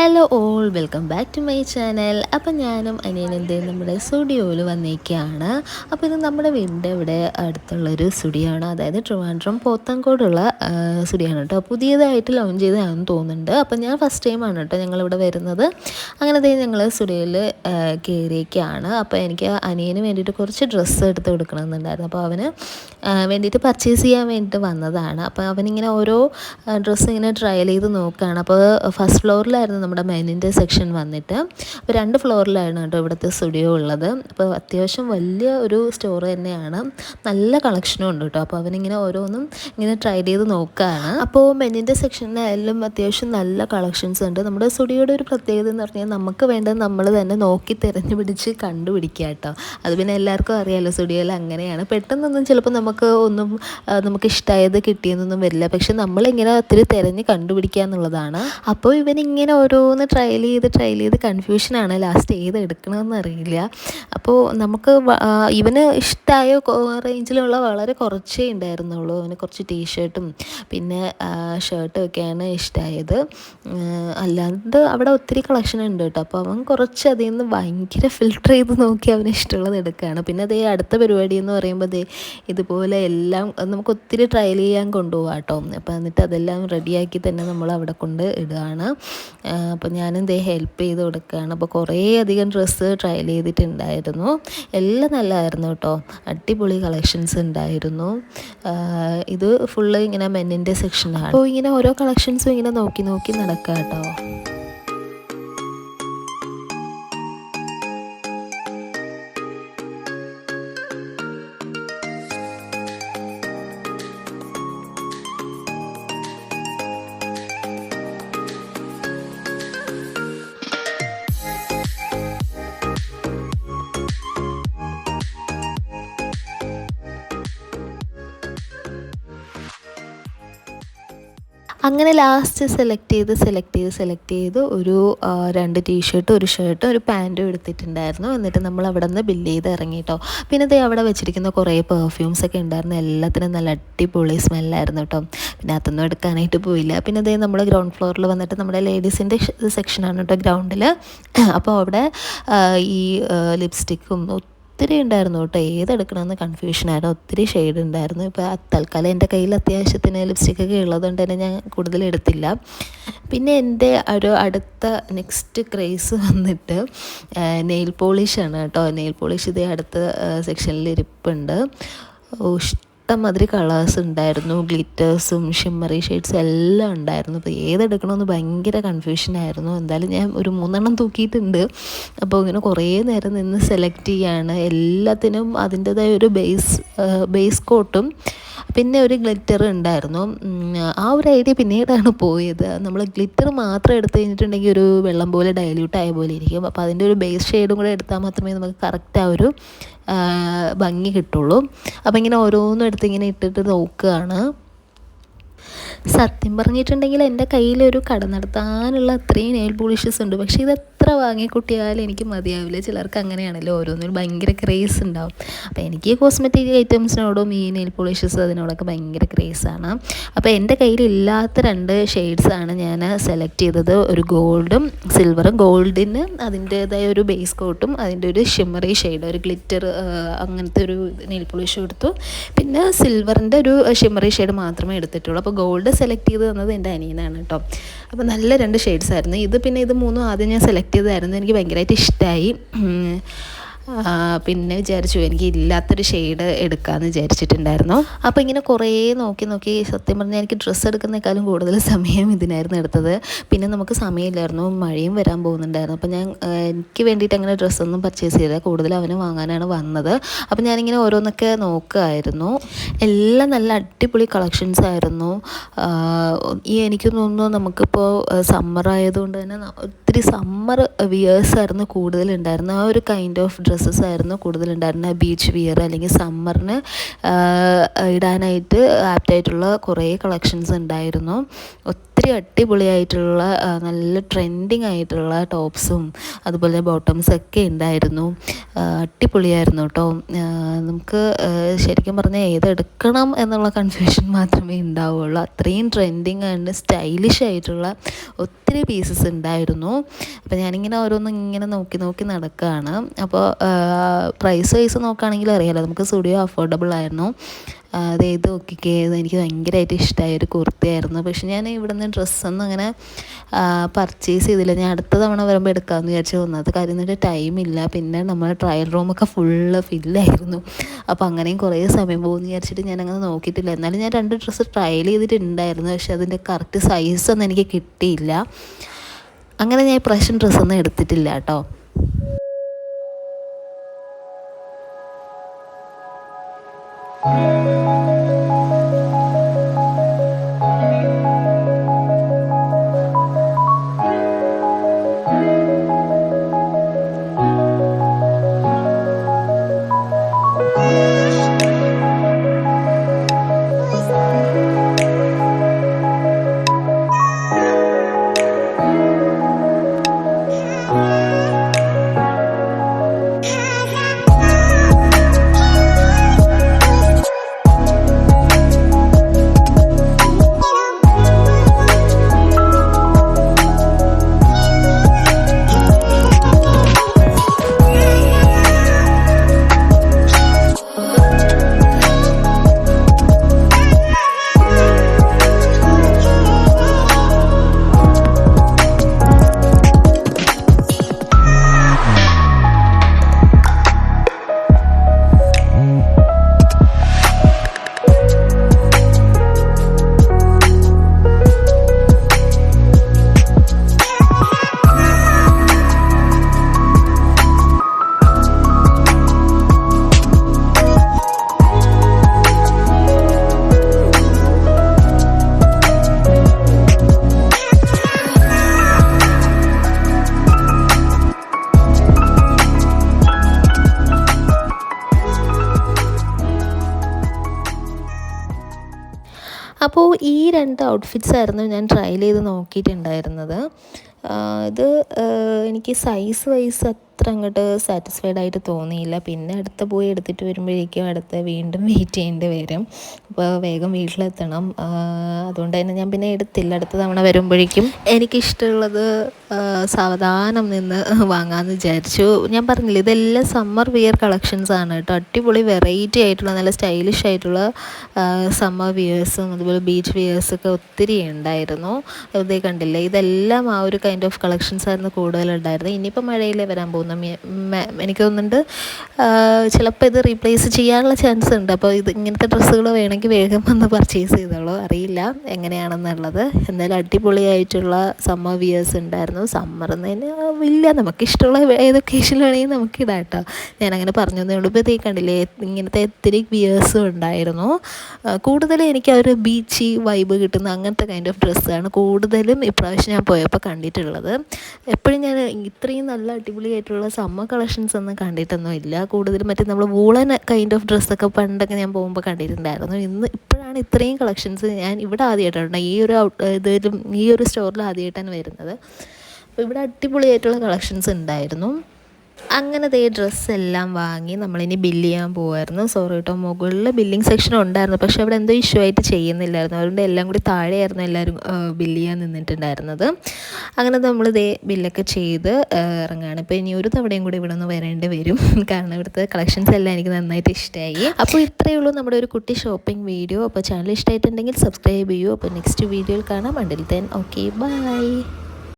Hello all welcome back to my channel അപ്പം ഞാനും അനിയനെന്ത് നമ്മുടെ സ്റ്റുഡിയോയിൽ വന്നേക്കാണ് അപ്പോൾ ഇത് നമ്മുടെ വീടിന്റെ ഇവിടെ അടുത്തുള്ളൊരു സ്റ്റുഡിയോ അതായത് ട്രിവാൻഡ്രം പോത്തങ്കോടുള്ള സ്റ്റുഡിയോ കേട്ടോ. പുതിയതായിട്ട് ലോഞ്ച് ചെയ്തതാണെന്ന് തോന്നുന്നുണ്ട്. അപ്പം ഞാൻ ഫസ്റ്റ് ടൈമാണ് കേട്ടോ ഞങ്ങളിവിടെ വരുന്നത്. അങ്ങനെ ഞങ്ങൾ സ്റ്റുഡിയോയിൽ കയറിയേക്കാണ് അപ്പോൾ എനിക്ക് അനിയന് വേണ്ടിയിട്ട് കുറച്ച് ഡ്രസ്സ് എടുത്ത് കൊടുക്കണമെന്നുണ്ടായിരുന്നു. അപ്പോൾ അവന് വേണ്ടിയിട്ട് പർച്ചേസ് ചെയ്യാൻ വേണ്ടിയിട്ട് വന്നതാണ്. അപ്പോൾ അവനിങ്ങനെ ഓരോ ഡ്രസ്സ് ഇങ്ങനെ ട്രയൽ ചെയ്ത് നോക്കുകയാണ്. അപ്പോൾ ഫസ്റ്റ് ഫ്ലോറിലായിരുന്നു നമ്മുടെ മെയിനിന്റെ സെക്ഷൻ വന്നിട്ട് അപ്പോൾ രണ്ട് ഫ്ലോറിലാണ് കേട്ടോ ഇവിടുത്തെ സ്റ്റുഡിയോ ഉള്ളത്. അപ്പോൾ അത്യാവശ്യം വലിയ ഒരു സ്റ്റോർ തന്നെയാണ്. നല്ല കളക്ഷനും ഉണ്ട് കേട്ടോ. അപ്പോൾ അവനിങ്ങനെ ഓരോന്നും ഇങ്ങനെ ട്രൈ ചെയ്ത് നോക്കുകയാണ് അപ്പോൾ മെനിന്റെ സെക്ഷനിലായാലും അത്യാവശ്യം നല്ല കളക്ഷൻസ് ഉണ്ട്. നമ്മുടെ സ്റ്റുഡിയോയുടെ ഒരു പ്രത്യേകത എന്ന് പറഞ്ഞാൽ നമുക്ക് വേണ്ടത് നമ്മൾ തന്നെ നോക്കി തിരഞ്ഞു പിടിച്ച് കണ്ടുപിടിക്കുക കേട്ടോ. അത് പിന്നെ എല്ലാവർക്കും അറിയാമല്ലോ സ്റ്റുഡിയോയിൽ അങ്ങനെയാണ്. പെട്ടെന്നൊന്നും ചിലപ്പോൾ നമുക്ക് ഒന്നും നമുക്ക് ഇഷ്ടമായത് കിട്ടിയെന്നൊന്നും വരില്ല. പക്ഷെ നമ്മളിങ്ങനെ ഒത്തിരി തിരഞ്ഞ് കണ്ടുപിടിക്കുക എന്നുള്ളതാണ്. അപ്പോൾ ഇവനിങ്ങനെ ഓരോന്ന് ട്രയൽ ചെയ്ത് ട്രയൽ ചെയ്ത് കൺഫ്യൂഷനാണ് ലാസ്റ്റ് ഏത് എടുക്കണമെന്ന് അറിയില്ല. അപ്പോൾ നമുക്ക് ഇവന് ഇഷ്ടമായ റേഞ്ചിലുള്ള വളരെ കുറച്ചേ ഉണ്ടായിരുന്നുള്ളൂ. അവന് കുറച്ച് ടീഷർട്ടും പിന്നെ ഷർട്ടും ഒക്കെയാണ് ഇഷ്ടമായത് അല്ലാണ്ട് അവിടെ ഒത്തിരി കളക്ഷൻ ഉണ്ട് കേട്ടോ. അപ്പോൾ അവൻ കുറച്ച് അതിൽ നിന്ന് ഭയങ്കര ഫിൽട്ടർ ചെയ്ത് നോക്കി അവന് ഇഷ്ടമുള്ളത് എടുക്കുകയാണ്. പിന്നെ അതേ അടുത്ത പരിപാടി എന്ന് പറയുമ്പോൾ ദേ ഇതുപോലെ എല്ലാം നമുക്ക് ഒത്തിരി ട്രയൽ ചെയ്യാൻ കൊണ്ടുപോകാം കേട്ടോ. അപ്പോൾ എന്നിട്ട് അതെല്ലാം റെഡിയാക്കി തന്നെ നമ്മൾ അവിടെ കൊണ്ട് ഇടുകയാണ്. അപ്പോൾ ഞാനും ദേ ഹെൽപ്പ് ചെയ്ത് കൊടുക്കുകയാണ്. അപ്പോൾ കുറേ അധികം ഡ്രസ്സ് ട്രയൽ ചെയ്തിട്ടുണ്ടായിരുന്നു. എല്ലാം നല്ലതായിരുന്നു കേട്ടോ. അടിപൊളി കളക്ഷൻസ് ഉണ്ടായിരുന്നു. ഇത് ഫുള്ള് ഇങ്ങനെ മെന്നിന്റെ സെക്ഷനാണ് അപ്പോൾ ഇങ്ങനെ ഓരോ കളക്ഷൻസും ഇങ്ങനെ നോക്കി നോക്കി നടക്കാം കേട്ടോ അങ്ങനെ ലാസ്റ്റ് സെലക്ട് ചെയ്ത് സെലക്ട് ചെയ്ത് സെലക്ട് ചെയ്ത് ഒരു രണ്ട് ടീഷർട്ടും ഒരു ഷർട്ടും ഒരു പാന്റും എടുത്തിട്ടുണ്ടായിരുന്നു. എന്നിട്ട് നമ്മൾ അവിടെ നിന്ന് ബില്ല് ചെയ്ത് ഇറങ്ങിയിട്ടോ പിന്നെ ഇത് അവിടെ വെച്ചിരിക്കുന്ന കുറേ പെർഫ്യൂംസ് ഒക്കെ ഉണ്ടായിരുന്നു. എല്ലാത്തിനും നല്ല അടിപൊളി സ്മെല്ലായിരുന്നു കേട്ടോ പിന്നെ അതൊന്നും എടുക്കാനായിട്ട് പോയില്ല. പിന്നെ ദേ നമ്മൾ ഗ്രൗണ്ട് ഫ്ലോറിൽ വന്നിട്ട് നമ്മുടെ ലേഡീസിന്റെ സെക്ഷനാണ് കേട്ടോ ഗ്രൗണ്ടിൽ അപ്പോൾ അവിടെ ഈ ലിപ്സ്റ്റിക്കും ഒത്തിരി ഉണ്ടായിരുന്നു കേട്ടോ. ഏതെടുക്കണമെന്ന് കൺഫ്യൂഷനായിരുന്നു ഒത്തിരി ഷെയ്ഡ് ഉണ്ടായിരുന്നു. ഇപ്പോൾ തൽക്കാലം എന്റെ കയ്യിൽ അത്യാവശ്യത്തിന് ലിപ്സ്റ്റിക്കൊക്കെ ഉള്ളതുകൊണ്ട് തന്നെ ഞാൻ കൂടുതൽ എടുത്തില്ല. പിന്നെ എന്റെ ഒരു അടുത്ത നെക്സ്റ്റ് ക്രേസ് വന്നിട്ട് നെയിൽ പോളിഷാണ് കേട്ടോ. നെയിൽ പോളിഷ് ഇതേ അടുത്ത സെക്ഷനിൽ ഇരിപ്പുണ്ട്. ഇഷ്ടംമാതിരി കളേഴ്സ് ഉണ്ടായിരുന്നു. ഗ്ലിറ്റേഴ്സും ഷിമ്മറി ഷെയ്ഡ്സും എല്ലാം ഉണ്ടായിരുന്നു. അപ്പോൾ ഏതെടുക്കണമെന്ന് ഭയങ്കര കൺഫ്യൂഷനായിരുന്നു എന്തായാലും ഞാൻ ഒരു മൂന്നെണ്ണം തൂക്കിയിട്ടുണ്ട്. അപ്പോൾ ഇങ്ങനെ കുറേ നേരം നിന്ന് സെലക്ട് ചെയ്യാണ്. എല്ലാത്തിനും അതിന്റെതായ ഒരു ബേസ് ബേസ് കോട്ടും പിന്നെ ഒരു ഗ്ലിറ്റർ ഉണ്ടായിരുന്നു. ആ ഒരു ഐഡിയ പിന്നീടാണ് പോയത്. നമ്മൾ ഗ്ലിറ്റർ മാത്രം എടുത്തു കഴിഞ്ഞിട്ടുണ്ടെങ്കിൽ ഒരു വെള്ളം പോലെ ഡൈല്യൂട്ട് ആയ പോലെ ഇരിക്കും. അപ്പോൾ അതിന്റെ ഒരു ബേസ് ഷെയ്ഡും കൂടെ എടുത്താൽ മാത്രമേ നമുക്ക് കറക്റ്റ് ആ ഒരു ഭംഗി കിട്ടുള്ളൂ. അപ്പോൾ ഇങ്ങനെ ഓരോന്നും എടുത്ത് ഇങ്ങനെ ഇട്ടിട്ട് നോക്കുകയാണ്. സത്യം പറഞ്ഞിട്ടുണ്ടെങ്കിൽ എന്റെ കയ്യിലൊരു കട നടത്താനുള്ള അത്രയും നെയിൽ പോളിഷസ് ഉണ്ട്. പക്ഷേ ഇത് എത്ര വാങ്ങിക്കൂട്ടിയാലും എനിക്ക് മതിയാവില്ല. ചിലർക്ക് അങ്ങനെയാണല്ലോ ഓരോന്നിനും ഭയങ്കര ക്രേസ് ഉണ്ടാവും. അപ്പോൾ എനിക്ക് കോസ്മെറ്റിക് ഐറ്റംസിനോടും ഈ നെയിൽ പോളിഷസ് അതിനോടൊക്കെ ഭയങ്കര ക്രേസാണ് അപ്പോൾ എന്റെ കയ്യിലില്ലാത്ത രണ്ട് ഷെയ്ഡ്സാണ് ഞാൻ സെലക്ട് ചെയ്തത്. ഒരു ഗോൾഡും സിൽവറും ഗോൾഡിന് അതിന്റേതായ ഒരു ബേസ് കോട്ടും അതിന്റെ ഒരു ഷിമ്മറി ഷെയ്ഡ് ഒരു ഗ്ലിറ്റർ അങ്ങനത്തെ ഒരു നെയിൽ പോളിഷ് എടുത്തു. പിന്നെ സിൽവറിന്റെ ഒരു ഷിമ്മറി ഷെയ്ഡ് മാത്രമേ എടുത്തിട്ടുള്ളൂ. അപ്പോൾ ഗോൾഡ് സെലക്ട് ചെയ്ത് തന്നത് എന്റെ അനിയനാണ് കേട്ടോ. അപ്പോൾ നല്ല രണ്ട് ഷെയ്ഡ്സ് ആയിരുന്നു. ഇത് പിന്നെ ഇത് മൂന്നും ആദ്യം ഞാൻ സെലക്ട് ചെയ്തായിരുന്നു എനിക്ക് ഭയങ്കരമായിട്ട് ഇഷ്ടമായി പിന്നെ വിചാരിച്ചു എനിക്ക് ഇല്ലാത്തൊരു ഷെയ്ഡ് എടുക്കാമെന്ന് വിചാരിച്ചിട്ടുണ്ടായിരുന്നു. അപ്പോൾ ഇങ്ങനെ കുറേ നോക്കി നോക്കി സത്യം പറഞ്ഞാൽ എനിക്ക് ഡ്രസ്സ് എടുക്കുന്നേക്കാളും കൂടുതൽ സമയം ഇതിനായിരുന്നു എടുത്തത്. പിന്നെ നമുക്ക് സമയമില്ലായിരുന്നു മഴയും വരാൻ പോകുന്നുണ്ടായിരുന്നു. അപ്പോൾ ഞാൻ എനിക്ക് വേണ്ടിയിട്ട് അങ്ങനെ ഡ്രസ്സൊന്നും പർച്ചേസ് ചെയ്തില്ല. കൂടുതൽ അവന് വാങ്ങാനാണ് വന്നത്. അപ്പോൾ ഞാനിങ്ങനെ ഓരോന്നൊക്കെ നോക്കുമായിരുന്നു എല്ലാം നല്ല അടിപൊളി കളക്ഷൻസ് ആയിരുന്നു. ഈ എനിക്ക് തോന്നുന്നു നമുക്കിപ്പോൾ സമ്മർ ആയതുകൊണ്ട് തന്നെ ഒത്തിരി സമ്മർ വിയേഴ്സ് ആയിരുന്നു കൂടുതലുണ്ടായിരുന്നു ആ ഒരു കൈൻഡ് ഓഫ് ഡ്രസ്സസ് ആയിരുന്നു കൂടുതലുണ്ടായിരുന്നത് ബീച്ച് വിയർ അല്ലെങ്കിൽ സമ്മറിന് ഇടാനായിട്ട് ആപ്റ്റായിട്ടുള്ള കുറേ കളക്ഷൻസ് ഉണ്ടായിരുന്നു. ഒത്തിരി അടിപൊളിയായിട്ടുള്ള നല്ല ട്രെൻഡിങ് ആയിട്ടുള്ള ടോപ്സും അതുപോലെ ബോട്ടംസ് ഒക്കെ ഉണ്ടായിരുന്നു. അടിപൊളിയായിരുന്നു കേട്ടോ നമുക്ക് ശരിക്കും പറഞ്ഞാൽ ഏതെടുക്കണം എന്നുള്ള കൺഫ്യൂഷൻ മാത്രമേ ഉണ്ടാവുള്ളൂ. അത്രയും ട്രെൻഡിങ് ആൻഡ് സ്റ്റൈലിഷ് ആയിട്ടുള്ള ഒത്തിരി ഒത്തിരി പീസസ് ഉണ്ടായിരുന്നു. അപ്പോൾ ഞാനിങ്ങനെ ഓരോന്നും ഇങ്ങനെ നോക്കി നോക്കി നടക്കുകയാണ് അപ്പോൾ പ്രൈസ് വൈസ് നോക്കുകയാണെങ്കിൽ അറിയാലോ നമുക്ക് സ്റ്റുഡിയോ അഫോർഡബിൾ ആയിരുന്നു. അത് ഏത് നോക്കിക്കേ എനിക്ക് ഭയങ്കരമായിട്ട് ഇഷ്ടമായ ഒരു കുർത്തിയായിരുന്നു പക്ഷെ ഞാൻ ഇവിടെ നിന്ന് ഡ്രസ്സൊന്നും അങ്ങനെ പർച്ചേസ് ചെയ്തില്ല. ഞാൻ അടുത്ത തവണ വരുമ്പോൾ എടുക്കാമെന്ന് വിചാരിച്ചു വന്നത് കാര്യം ടൈമില്ല പിന്നെ നമ്മുടെ ട്രയൽ റൂമൊക്കെ ഫുള്ള് ഫില്ലായിരുന്നു അപ്പോൾ അങ്ങനെയും കുറേ സമയം പോകുമെന്ന് വിചാരിച്ചിട്ട് ഞാൻ അങ്ങനെ നോക്കിയിട്ടില്ല. എന്നാലും ഞാൻ രണ്ട് ഡ്രസ്സ് ട്രയൽ ചെയ്തിട്ടുണ്ടായിരുന്നു. പക്ഷെ അതിന്റെ കറക്റ്റ് സൈസൊന്നും എനിക്ക് കിട്ടിയില്ല. അങ്ങനെ ഞാൻ ഇപ്രാവശ്യം ഡ്രസ്സൊന്നും എടുത്തിട്ടില്ല കേട്ടോ. അപ്പോൾ ഈ രണ്ട് ഔട്ട്ഫിറ്റ്സ് ആയിരുന്നു ഞാൻ ട്രയൽ ചെയ്ത് നോക്കിയിട്ടുണ്ടായിരുന്നത്. ഇത് എനിക്ക് സൈസ് വൈസ് അത്ര അങ്ങോട്ട് സാറ്റിസ്ഫൈഡ് ആയിട്ട് തോന്നിയില്ല. പിന്നെ അടുത്ത് പോയി എടുത്തിട്ട് വരുമ്പോഴേക്കും അടുത്ത് വീണ്ടും വെയിറ്റ് ചെയ്യേണ്ടി വരും. അപ്പോൾ വേഗം വീട്ടിലെത്തണം. അതുകൊണ്ട് തന്നെ ഞാൻ പിന്നെ എടുത്തില്ല. അടുത്ത തവണ വരുമ്പോഴേക്കും എനിക്കിഷ്ടമുള്ളത് സാവധാനം നിന്ന് വാങ്ങാമെന്ന് വിചാരിച്ചു. ഞാൻ പറഞ്ഞില്ല ഇതെല്ലാം സമ്മർ വിയർ കളക്ഷൻസ് ആണ് കേട്ടോ. അടിപൊളി വെറൈറ്റി ആയിട്ടുള്ള നല്ല സ്റ്റൈലിഷ് ആയിട്ടുള്ള സമ്മർ വിയേഴ്സും അതുപോലെ ബീച്ച് വിയേഴ്സൊക്കെ ഒത്തിരി ഉണ്ടായിരുന്നു. ഇതേ കണ്ടില്ലേ ഇതെല്ലാം ആ ഒരു കൈൻഡ് ഓഫ് കളക്ഷൻസ് ആയിരുന്നു കൂടുതലുണ്ടായിരുന്നത്. ഇനിയിപ്പോൾ മഴയിലേ വരാൻ പോകുന്നു എനിക്ക് തോന്നുന്നുണ്ട് ചിലപ്പോൾ ഇത് റീപ്ലേസ് ചെയ്യാനുള്ള ചാൻസ് ഉണ്ട്. അപ്പോൾ ഇത് ഇങ്ങനത്തെ ഡ്രസ്സുകൾ വേണമെങ്കിൽ വേഗം വന്ന് പർച്ചേസ് ചെയ്തോളൂ. അറിയില്ല എങ്ങനെയാണെന്നുള്ളത്. എന്തായാലും അടിപൊളിയായിട്ടുള്ള സമ്മർ വിയേഴ്സ് ഉണ്ടായിരുന്നു. സമ്മർ എന്നതിന് വലിയ നമുക്കിഷ്ടമുള്ള ഏത് ഒക്കേഷൻ വേണമെങ്കിൽ നമുക്കിടാം കേട്ടോ. ഞാനങ്ങനെ പറഞ്ഞു തന്നേ ഉള്ളൂ. ഇപ്പോൾ ഇതേ കണ്ടില്ലേ ഇങ്ങനത്തെ ഒത്തിരി വിയേഴ്സും ഉണ്ടായിരുന്നു. കൂടുതലും എനിക്ക് ആ ഒരു ബീച്ചി വൈബ് കിട്ടുന്ന അങ്ങനത്തെ കൈൻഡ് ഓഫ് ഡ്രസ്സാണ് കൂടുതലും ഇപ്രാവശ്യം ഞാൻ പോയപ്പോൾ കണ്ടിട്ടുള്ളത്. എപ്പോഴും ഞാൻ ഇത്രയും നല്ല അടിപൊളിയായിട്ടുള്ള ആയിട്ടുള്ള സമ്മർ കളക്ഷൻസ് ഒന്നും കണ്ടിട്ടൊന്നും ഇല്ല. കൂടുതലും മറ്റേ നമ്മൾ വൂളൻ കൈൻഡ് ഓഫ് ഡ്രസ്സൊക്കെ പണ്ടൊക്കെ ഞാൻ പോകുമ്പോൾ കണ്ടിട്ടുണ്ടായിരുന്നു. ഇന്ന് ഇപ്പോഴാണ് ഇത്രയും കളക്ഷൻസ് ഞാൻ ഇവിടെ ആദ്യമായിട്ടാണ് ഈ ഒരു ഇതിലും ഈ ഒരു സ്റ്റോറിൽ ആദ്യമായിട്ടാണ് വരുന്നത്. അപ്പോൾ ഇവിടെ അടിപൊളിയായിട്ടുള്ള കളക്ഷൻസ് ഉണ്ടായിരുന്നു. അങ്ങനെ ഈ ഡ്രസ്സെല്ലാം വാങ്ങി നമ്മളിനി ബില്ല് ചെയ്യാൻ പോകുമായിരുന്നു സോറി കേട്ടോ മുകളിൽ ബില്ലിംഗ് സെക്ഷൻ ഉണ്ടായിരുന്നു. പക്ഷേ അവിടെ എന്തോ ഇഷ്യൂ ആയിട്ട് ചെയ്യുന്നില്ലായിരുന്നു. അതുകൊണ്ട് എല്ലാം കൂടി താഴെയായിരുന്നു എല്ലാവരും ബില്ല് ചെയ്യാൻ നിന്നിട്ടുണ്ടായിരുന്നത്. അങ്ങനെ നമ്മൾ ഇതേ ബില്ലൊക്കെ ചെയ്ത് ഇറങ്ങുകയാണ് ഇപ്പോൾ ഇനി ഒരു തവണയും കൂടി ഇവിടെ നിന്ന് വരേണ്ടി വരും. കാരണം ഇവിടുത്തെ കളക്ഷൻസ് എല്ലാം എനിക്ക് നന്നായിട്ട് ഇഷ്ടമായി അപ്പോൾ ഇത്രയേ ഉള്ളൂ നമ്മുടെ ഒരു കുട്ടി ഷോപ്പിംഗ് വീഡിയോ അപ്പോൾ ചാനൽ ഇഷ്ടമായിട്ടുണ്ടെങ്കിൽ സബ്സ്ക്രൈബ് ചെയ്യൂ. അപ്പോൾ നെക്സ്റ്റ് വീഡിയോയിൽ കാണാം. Until then okay bye